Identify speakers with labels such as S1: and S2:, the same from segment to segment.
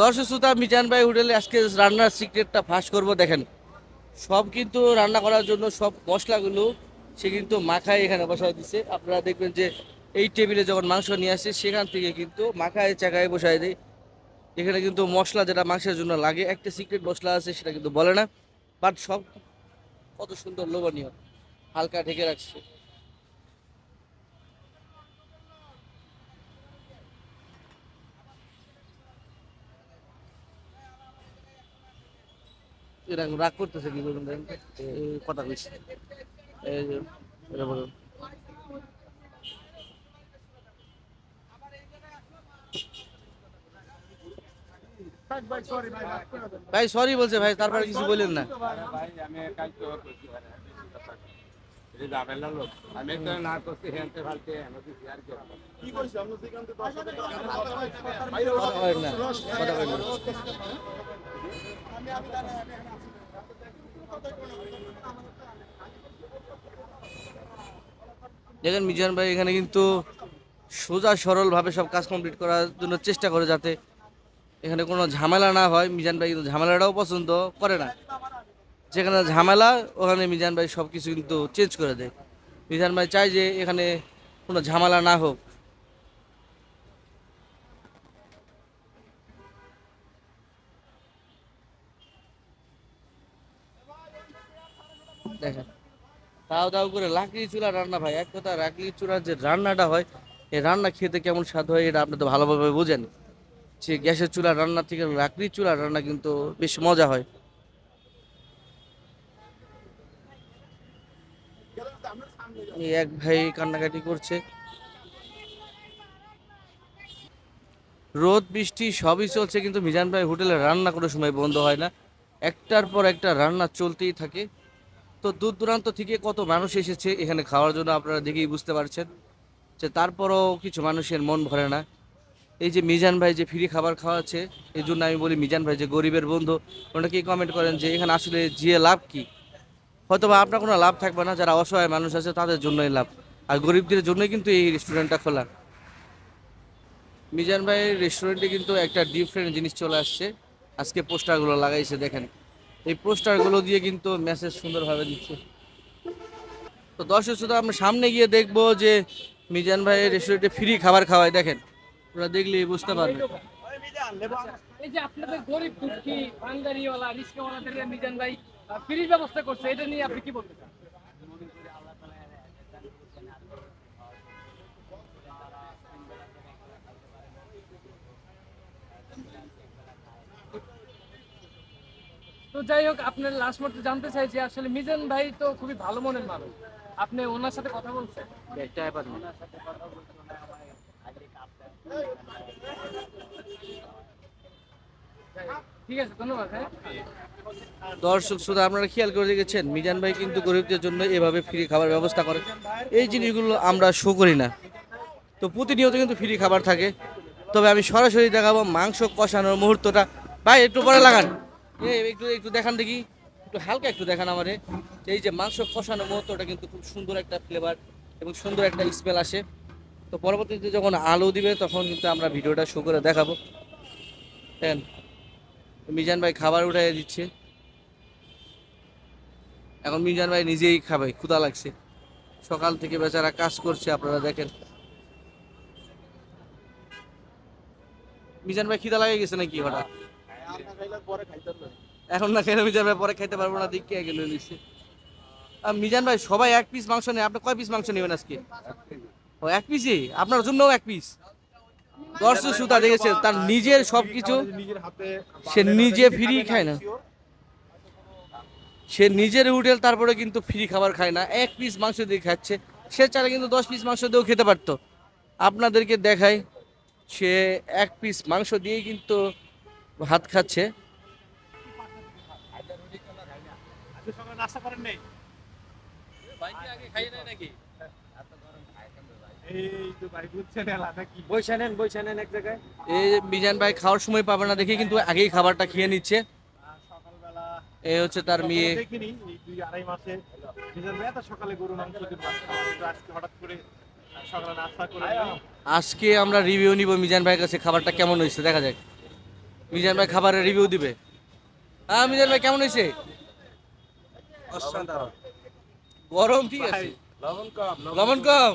S1: দর্শক শ্রোতা, মিজান ভাই হোটেলে আজকে রান্নার সিক্রেটটা ফাঁস করব। দেখেন, সব কিন্তু রান্না করার জন্য সব মশলাগুলো সে কিন্তু মাখায় এখানে বসায় দিচ্ছে আপনারা দেখবেন যে এই টেবিলে যখন মাংস নিয়ে আসে, সেখান থেকে কিন্তু মাখায় চাকায় বসায় দেয়। এখানে কিন্তু মশলা যেটা মাংসের জন্য লাগে, একটা সিক্রেট মশলা আছে, সেটা কিন্তু বলে না। বাট সব কত সুন্দর লোভনীয়, হালকা ঢেকে রাখছে। এরকম রাগ করতেছে কি বলুন কথা কইছে। এটা বলুন। ভাই সরি বলছে ভাই তারপরে কিছু বললেন না। কথা কয়েন না কথা কয়েন না দেখেন মিজান ভাই, এখানে কিন্তু সোজা সরলভাবে সব কাজ কমপ্লিট করার জন্য চেষ্টা করে যাতে এখানে কোনো ঝামেলা না হয়। মিজান ভাই কিন্তু ঝামেলাটাও পছন্দ করে না। যেখানে ঝামেলা, ওখানে মিজান ভাই সব কিছু কিন্তু চেঞ্জ করে দেয়। মিজান ভাই চায় যে এখানে কোনো ঝামেলা না হোক। দেখেন। তাও তাও করে লাকড়ি চুলা রান্না ভাই, এক কথা লাকড়ি চুলার যে রান্নাটা হয়, এই রান্না খেতে কেমন স্বাদ হয় এটা আপনি তো ভালোভাবে বোঝেন। সে গ্যাসের চুলা রান্না থেকে লাকড়ি চুলা রান্না কিন্তু বেশ মজা হয়। এক ভাই কান্নাকাটি করছে। রোদ, বৃষ্টি সবই চলছে, কিন্তু মিজান ভাই হোটেলে রান্না কোনো সময় বন্ধ হয় না। একটার পর একটা রান্না চলতেই থাকে। তো দূর দূরান্ত থেকে কত মানুষ এসেছে এখানে খাওয়ার জন্য আপনারা দেখেই বুঝতে পারছেন যে তারপরও কিছু মানুষের মন ভরে না। এই যে মিজান ভাই যে ফ্রি খাবার খাওয়াচ্ছে, এই জন্য আমি বলি মিজান ভাই যে গরিবের বন্ধু, অনেকেই কমেন্ট করেন যে এখানে আসলে জিয়ে লাভ কি? হয়তো বা আপনার কোনো লাভ থাকবে না, যারা অসহায় মানুষ আছে তাদের জন্যই লাভ। আর গরিবদের জন্যই কিন্তু এই রেস্টুরেন্টটা খোলা। মিজান ভাইয়ের রেস্টুরেন্টে কিন্তু একটা ডিফারেন্ট জিনিস চলে আসছে। আজকে পোস্টারগুলো লাগাইছে, দেখেন। এই পোস্টারগুলো দিয়ে কিন্তু মেসেজ সুন্দরভাবে দিচ্ছে। তো দর্শক শুধু আমরা সামনে গিয়ে দেখব যে মিজান ভাইয়ের রেস্টুরেন্টে ফ্রি খাবার খাওয়ায়, দেখেন। ওরা দেখলে বুঝতে পারবে।
S2: এই ব্যবস্থা করছে, এটা নিয়ে আপনি কি বলতে চান? যাই হোক আপনার লাস্ট মধ্যে জানতে চাই যে আসলে মিজান ভাই তো খুবই ভালো মনের মানুষ। আপনি ওনার সাথে কথা বলছেন? ঠিক আছে ধন্যবাদ হ্যাঁ।
S1: দর্শক শুধু আপনারা খেয়াল করে দেখেছেন মিজান ভাই কিন্তু গরিবদের জন্য এভাবে ফ্রি খাবার ব্যবস্থা করে। এই জিনিসগুলো আমরা শো করি না। তো প্রতিনিয়ত কিন্তু ফ্রি খাবার থাকে। তবে আমি সরাসরি দেখাবো মাংস কষানোর মুহূর্তটা। ভাই একটু পরে লাগান। একটু একটু দেখান দেখি। একটু হালকা একটু দেখান আমারে। এই যে মাংস কষানোর মুহূর্তটা কিন্তু খুব সুন্দর একটা ফ্লেভার এবং সুন্দর একটা স্মেল আসে। তো পরবর্তীতে যখন আলু দিবে, তখন কিন্তু আমরা ভিডিওটা শো করে দেখাবো। দেখেন, মিজান ভাই খাবার উঠাই দিচ্ছে। এখন মিজান ভাই নিজেই খাবে, ক্ষুধা লাগছে। সকাল থেকে বেচারা কাজ করছে, আপনারা দেখেন। মিজান ভাই খিদা লাগে গেছে নাকি হঠাৎ? এখন না খেলে মিজান ভাই পরে খাইতে পারব না, দিকে গেল নিচ্ছে মিজান ভাই, সবাই এক পিস মাংস নেয়, আপনি কয় পিস মাংস নেবেন আজকে? ও, এক পিসই আপনার জন্যও এক পিস দর্শক সুতা দেখেছে তার নিজের সবকিছু সে নিজে ফ্রি খায় না। সে নিজের হোটেল তারপরে কিন্তু ফ্রি খাবার খায় না। এক পিস মাংস দিয়ে খাচ্ছে। সে চাইলে কিন্তু দশ পিস মাংস দিয়েও খেতে পারতো। আপনাদেরকে দেখাই, সে এক পিস মাংস দিয়েই কিন্তু ভাত খাচ্ছে। মিজান ভাই খাওয়ার সময় পাবে না দেখে কিন্তু আগেই খাবারটা খেয়ে নিচ্ছে। হচ্ছে তার মেয়ে।
S3: মাসে আজকে
S1: আমরা রিভিউ নিব মিজান ভাইয়ের কাছে খাবারটা কেমন হয়েছে, দেখা যাক। মিজান ভাই খাবারের রিভিউ দিবে। হ্যাঁ মিজান ভাই কেমন হয়েছে? গরম ঠিক আছে।
S4: লবণ কম
S1: লবণ কম।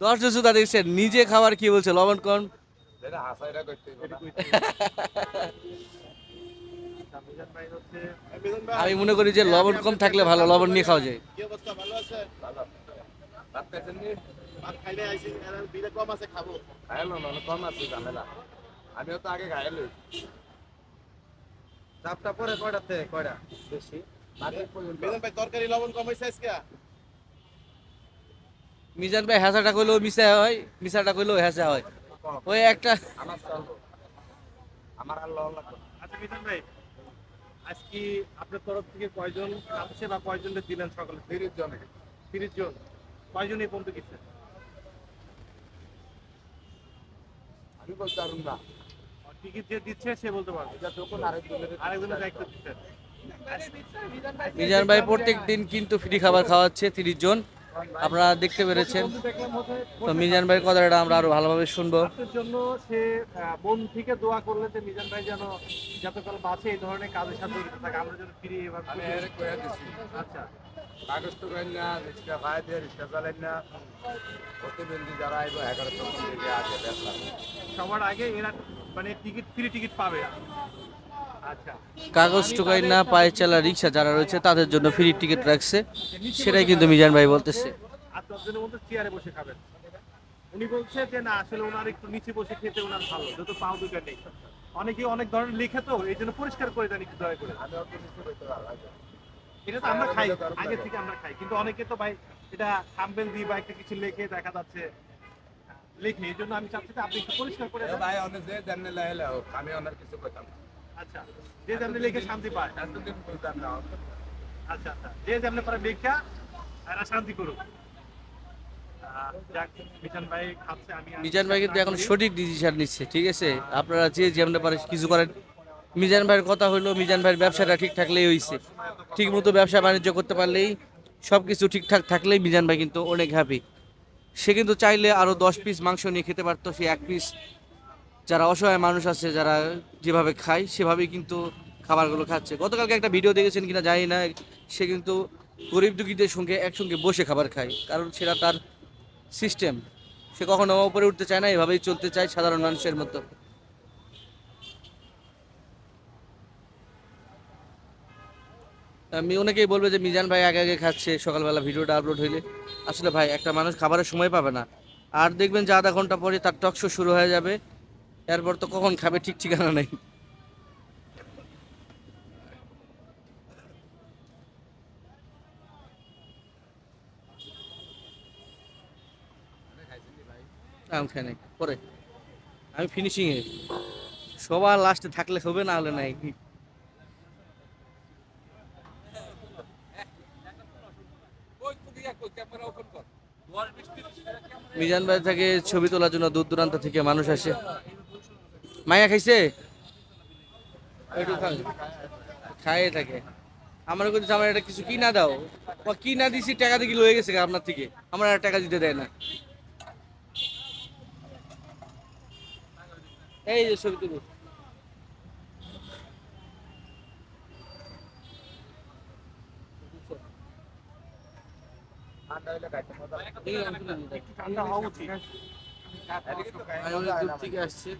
S1: দর্শক শ্রোতা দেখছেন নিজে খাবার কি বলছে? লবণ কম?
S4: এটা হাসাইরা করতে হবে না।
S3: মিজান ভাই হচ্ছে
S1: আমি মনে করি যে লবণ কম থাকলে ভালো লবণ নিয়ে খাওয়া যায়।
S5: কি অবস্থা? ভালো আছে?
S4: ভালো। ভাত
S5: খাইলে আইসি এর বিলে কম আছে খাব।
S4: খাইলো না কম আছে ঝামেলা। আমিও তো আগে খাইলো
S6: চাপটা পরে কয়টাতে কয়টা? বেশি?
S5: বেদন ভাই তরকারি লবণ কম হয়েছে আজকে?
S1: মিজান ভাই হ্যাঁচাটা কইলেও মিশা হয় মিশাটা কইলেও হ্যাঁচা হয়। ওই একটা
S4: আমার চলবো আমার আর লবণ লাগবে না।
S3: আচ্ছা মিজান ভাই আজকে আপনার তরফ থেকে কয়জন কাঁদছে বা কয়জনকে দিলেন সকালে?
S4: তিরিশ জনে।
S3: তিরিশ জন। কয়জন এই পর্যন্ত গেছে?
S4: আমি বলতে পারুন না।
S3: টিকিট যে দিচ্ছে সে বলতে পারবে।
S4: আরেকজনের
S3: দায়িত্ব
S1: মিজান ভাই প্রত্যেক দিন কিন্তু ফ্রি খাবার খাওয়াচ্ছে তিরিশ জন। আপনারা দেখতে পেরেছেন। তো মিজান ভাইয়ের কথাটা আমরা আরও ভালোভাবে শুনব।
S3: জন্য সে মন থেকে দোয়া করলে যে মিজান ভাই যেন যতকাল বাঁচে এই ধরনের কাজের সাথে জড়িত থাকে। আমরা যেন ফিরে এভাবে
S4: আমি এর কয়ে দিছি।
S3: আচ্ছা।
S4: কাগজ তো করেন না রিক্সা ভাই দিয়ে রিক্সা চালেন না। প্রতিবন্ধী যারা আইব এগারো
S3: সবার আগে এরা মানে টিকিট ফ্রি টিকিট পাবে। আচ্ছা।
S1: কাগজ টুকাই না পায়ে চালা রিক্সা যারা রয়েছে তাদের জন্য ফ্রি টিকিট রাখছে। সেটাই কিন্তু মিজান ভাই বলতেছে।
S3: আর দশজনের মধ্যে চেয়ারে বসে খাবেন। উনি বলছে যে না আসলে ওনার একটু নিচে বসে খেতে ওনার ভালো যত পাও দুটো নেই। অনেকে অনেক ধরনের লিখে তো এই জন্য পরিষ্কার করে দেন একটু দয়া করে। এটা তো আমরা খাই আগে থেকে আমরা খাই। কিন্তু অনেকে তো ভাই এটা থাম্বেল দিয়ে বা একটা কিছু লিখে দেখা যাচ্ছে লিখে এই জন্য আমি চাচ্ছি আপনি একটু পরিষ্কার করে
S4: ভাই অনেক যে জানলে লাইলে আমি অনেক কিছু
S3: আচ্ছা যে যেমনি লিখে শান্তি পায়।
S4: এতদিন বুঝতাম না।
S3: আচ্ছা আচ্ছা যে যেমনি পারে লেখা এরা শান্তি করুক। মিজান ভাই খাচ্ছে আমি
S1: মিজান ভাই কিন্তু এখন সঠিক ডিসিশন নিচ্ছে ঠিক আছে? আপনারা যে যেমন পারে কিছু করেন। মিজান ভাইয়ের কথা হলো মিজান ভাইয়ের ব্যবসাটা ঠিক থাকলেই হয়েছে ঠিক মতো ব্যবসা বাণিজ্য করতে পারলেই সব কিছু ঠিকঠাক থাকলেই মিজান ভাই কিন্তু অনেক হ্যাপি সে কিন্তু চাইলে আরও দশ পিস মাংস নিয়ে খেতে পারতো, সে এক পিস যারা অসহায় মানুষ আছে, যারা যেভাবে খায়, সেভাবেই কিন্তু খাবারগুলো খাচ্ছে। গতকালকে একটা ভিডিও দেখেছেন কিনা জানি না, সে কিন্তু গরিব দুঃখীদের সঙ্গে একসঙ্গে বসে খাবার খায়, কারণ সেটা তার সিস্টেম সে কখনো উপরে উঠতে চায় না, এভাবেই চলতে চায় সাধারণ মানুষের মতো। অনেকেই বলবে যে, মিজান ভাই আগে আগে খাচ্ছে, সকালবেলা ভিডিওটা আপলোড হইলে। আসলে ভাই, একটা মানুষ খাবারের সময় পাবে না। আর দেখবেন যে আধা ঘণ্টা পরে তার টক শো শুরু হয়ে যাবে। এরপর তো কখন খাবে ঠিক ঠিকানা নেই। আমি খাই পরে। আমি ফিনিশিং এ। সবার লাস্টে থাকলে হবে, না হলে নাই। মিজান ভাই থেকে ছবি তোলার জন্য দূর দূরান্ত থেকে মানুষ আসে। মায়া খাইছে? খাইয়ে থাকে। আমার কিন্তু আমার একটা কিছু কি না দাও। বা কি না দিছি, টাকা দেখি লয়ে গেছে আপনার থেকে। আমার আর টাকা দিতে দেয় না। এই যে ছবি তুলো
S4: ঠান্ডা হইলে খাইতে মজা লাগে।
S1: এই আমি তুলে দিই,
S3: একটু ঠান্ডা হওয়া উচিত
S4: তো।
S1: থেকে আসছি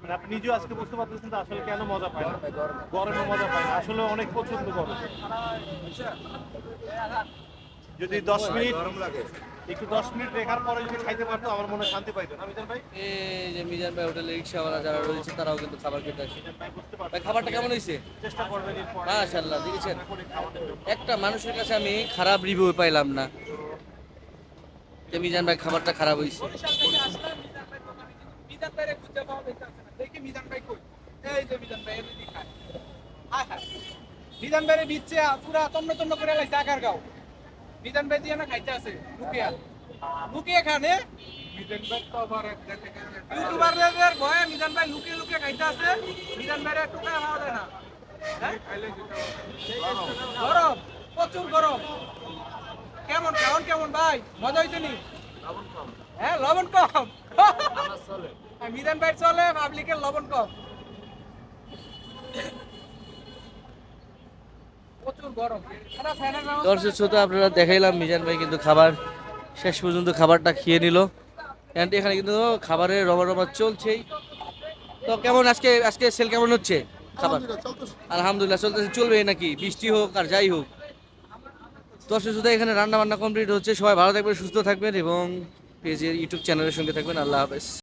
S3: মানে আপনি নিজেও আজকে বুঝতে পারতেছেন যে আসলে কেন মজা পায় না।
S4: গরমে
S3: মজা পায় না। আসলে অনেক প্রচণ্ড গরম যদি দশ মিনিট
S4: লাগে
S3: একটু দশ মিনিট রেখার পরে যদি খাইতে পারতো আমার মনে শান্তি পাইতো না। মিজান ভাই?
S1: এই যে মিজান ভাই হোটেলে রিক্সাওয়ালা যারা রয়েছে তারাও কিন্তু খাবার খেতে আসে।
S3: ভাই
S1: খাবারটা কেমন হয়েছে?
S3: চেষ্টা করবেন
S1: মাশাআল্লাহ দেখেছেন?
S3: করে।
S1: একটা মানুষের কাছে আমি খারাপ রিভিউ পাইলাম না। যে মিজান ভাই খাবারটা খারাপ হয়েছে।
S2: মিজান ভাইরে খুঁজে পাওয়া যাচ্ছে না। দেখি মিজান ভাই কই যে মিজান ভাই খায় মিজান বিচ্ছে পুরা তন্ন তন্ন করে লাইছে আকার গাও। মিজান ভাই দিয়ে না খাইতে আছে লুকিয়া লুকিয়ে খানে।
S4: মিজান ভাই তো আবার
S2: ইউটিউবারদের ভয়ে মিজান ভাই লুকিয়ে লুকিয়ে খাইতে আছে। মিজান ভাইরে টাকা খাওয়া যায় না। হ্যাঁ? গরম প্রচুর গরম। কেমন কেমন কেমন ভাই? মজা নি? হ্যাঁ লবণ কম। হ্যাঁ, মিজান ভাই চলে পাবলিকের লবণ কম।
S1: দর্শক শ্রোতা আপনারা দেখাইলাম মিজান ভাই কিন্তু খাবার। শেষ পর্যন্ত খাবারটা খেয়ে নিল। অ্যান্ড এখানে কিন্তু খাবারের রবার রবার চলছেই। তো কেমন আজকে আজকে সেল কেমন হচ্ছে? খাবার? আলহামদুলিল্লাহ চলতেছে। চলবে নাকি? বৃষ্টি হোক আর যাই হোক। দর্শক শুধু এখানে রান্না বান্না কমপ্লিট হচ্ছে। সবাই ভালো থাকবেন, সুস্থ থাকবেন এবং পেজের ইউটিউব চ্যানেলের সঙ্গে থাকবেন। আল্লাহ হাফেজ।